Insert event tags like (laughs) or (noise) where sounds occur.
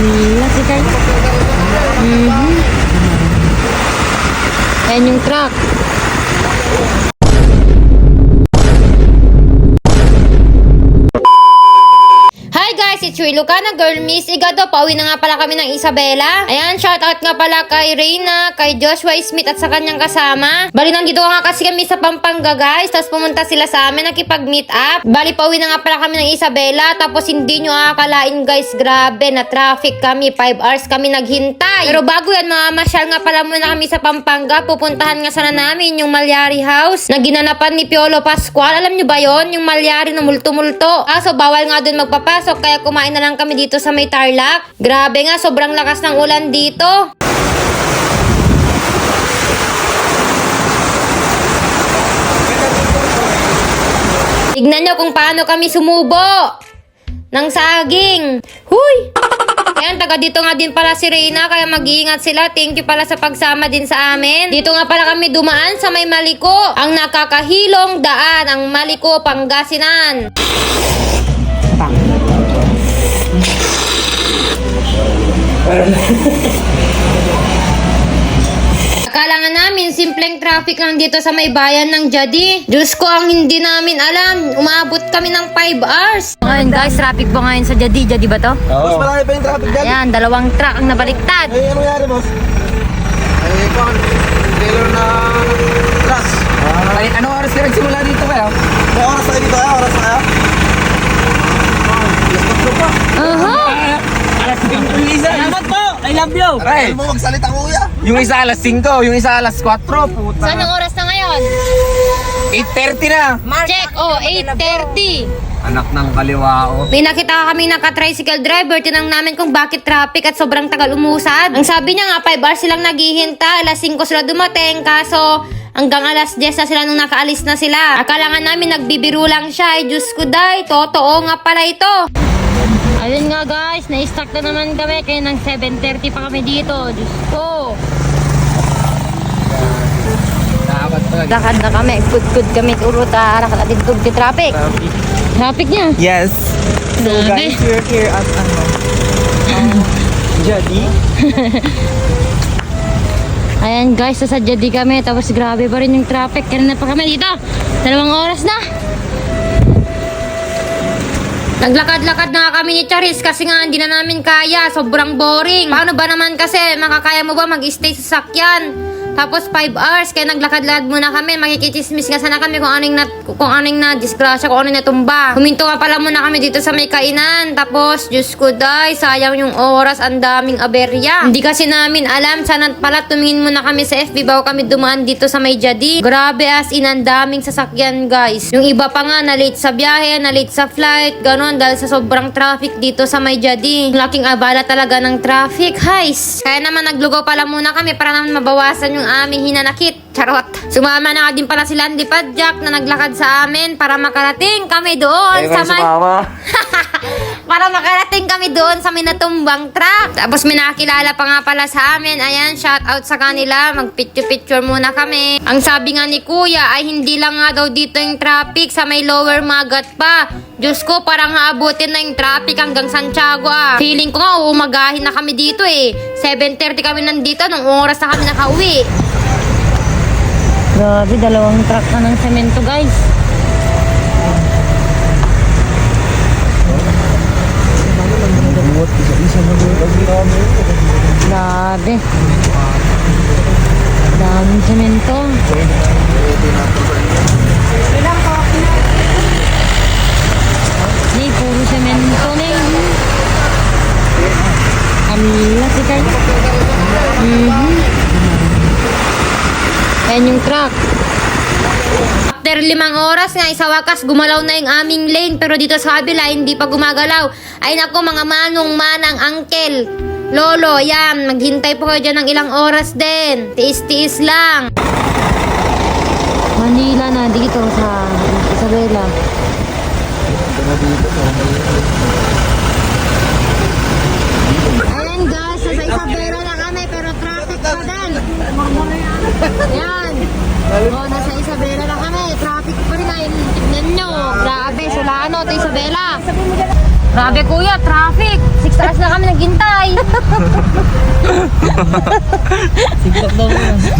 Laki kayo. Mm -hmm. Ayan yung truck. It's Rui Lucana, Girl Miss Igado. Pauwi na nga pala kami ng Isabela. Ayan, shoutout nga pala kay Reyna, kay Joshua Smith at sa kanyang kasama. Bali, nandito nga kasi kami sa Pampanga guys. Tapos pumunta sila sa amin, nakipag-meet up. Bali, pauwi na nga pala kami ng Isabela. Tapos hindi nyo akalain guys, grabe na traffic kami. 5 hours kami naghintay. Pero bago yan, mamamasyal nga pala muna kami sa Pampanga. Pupuntahan nga sana namin yung Malyari House na ginanapan ni Piolo Pascual. Alam nyo ba yon Yung Malyari na multo-multo. Kaso bawal nga dun magpapasok kaya kumain na lang kami dito sa may Tarlac. Grabe nga, sobrang lakas ng ulan dito. Tignan nyo kung paano kami sumubo ng saging. Huy! Ayan, taga dito nga din pala si Reyna, kaya mag-iingat sila. Thank you pala sa pagsama din sa amin. Dito nga pala kami dumaan sa may Maliko. Ang nakakahilong daan, ang Maliko, Pangasinan. (laughs) Akala nga namin, simpleng traffic lang dito sa may bayan ng Jadi. Diyos ko, ang hindi namin alam. Umabot kami ng 5 hours. Ngayon guys, traffic po ngayon sa Jadi. Jadi ba to? Boss, marami pa yung traffic dyan. Ayan, dalawang truck ang nabaliktad. Ay, ano nangyari, boss? Ay, ito, trailer na truck. Ay, anong oras ka nagsimula dito kaya? May oras na dito, ah? Oras na kaya? Alas tatlo pa. Aha! Alas 5 yung isa. Salamat po! I love you! Aray mo magsalita, kuya. Yung isa alas 5, yung isa alas 4. Puta. Saan ang oras na ngayon? 8.30 na. Check, oh, 8.30. Anak ng kaliwao. May nakita kami naka-tricycle driver. Tinang namin kung bakit traffic at sobrang tagal umusad. Ang sabi niya nga, 5 hours silang naghihintay. Alas 5 sila dumating. Kaso, hanggang alas 10 na sila nung nakaalis na sila. Akala nga namin nagbibiro lang siya. Ay, Diyos ko day, totoo nga pala ito. Ayun nga guys, na-stuck na naman kami. Kaya ng 7.30 pa kami dito. Diyos ko. Lakad na kami. Good-good kami. Turo ta. Nakatitog di traffic. Traffic niya. Yes. Grabe. we're here at ano? (laughs) Jadi? Ayan guys, sasadya di kami. Tapos grabe pa rin yung traffic. Kanina pa kami dito. Dalawang oras na. Naglakad-lakad na kami ni Charis kasi nga hindi na namin kaya. Sobrang boring. Paano ba naman kasi makakaya mo ba mag-stay sa sakyan? Tapos 5 hours, kaya naglakad-lakad muna kami. Makikichismis nga sana kami kung anong na, kung anong na disgrasya, kung anong natumba. Huminto nga pala muna kami dito sa may kainan. Tapos, Diyos ko day, sayang yung oras, ang daming aberya. Hindi kasi namin alam, sana pala tumingin muna kami sa FB bago kami dumaan dito sa may Jadi. Grabe as in, ang daming sasakyan guys. Yung iba pa nga, na late sa biyahe, na late sa flight, ganon, dahil sa sobrang traffic dito sa may Jadi. Laking abala talaga ng traffic, guys. Kaya naman naglugaw pala muna kami para naman mabawasan yung aming hinanakit. Charot. Sumama na nga din pala si Landy Padjak na naglakad sa amin para makarating kami doon sa may... (laughs) para makarating kami doon sa minatumbang truck. Tapos may nakakilala pa nga pala sa amin. Ayan, shout out sa kanila. Mag-picture-picture muna kami. Ang sabi nga ni Kuya ay hindi lang nga daw dito yung traffic sa may lower magat pa. Diyos ko, parang haabutin na yung traffic hanggang Santiago ah. Feeling ko nga, umagahin na kami dito eh. 7.30 kami nandito, nung oras na kami nakauwi. Grabe, dalawang truck na ng semento guys. Grabe. Daming semento. Ni, puro semento na yun. Amila si Kay. Mhm. Ayan yung truck. After limang oras nga, isa wakas, gumalaw na yung aming lane. Pero dito sa kabila, hindi pa gumagalaw. Ay nako, mga manong manang uncle. Lolo, yan, maghintay po kayo dyan ng ilang oras din. Tiis-tiis lang. Manila na dito sa Isabela. Ayan guys, sa Isabela na kami pero traffic pa din. Yan. Oh, nasa Isabela na kami. Traffic pa rin ay tignan nyo. Grabe, Solano to Isabela. Grabe kuya, traffic. Six hours na kami naghintay. (laughs)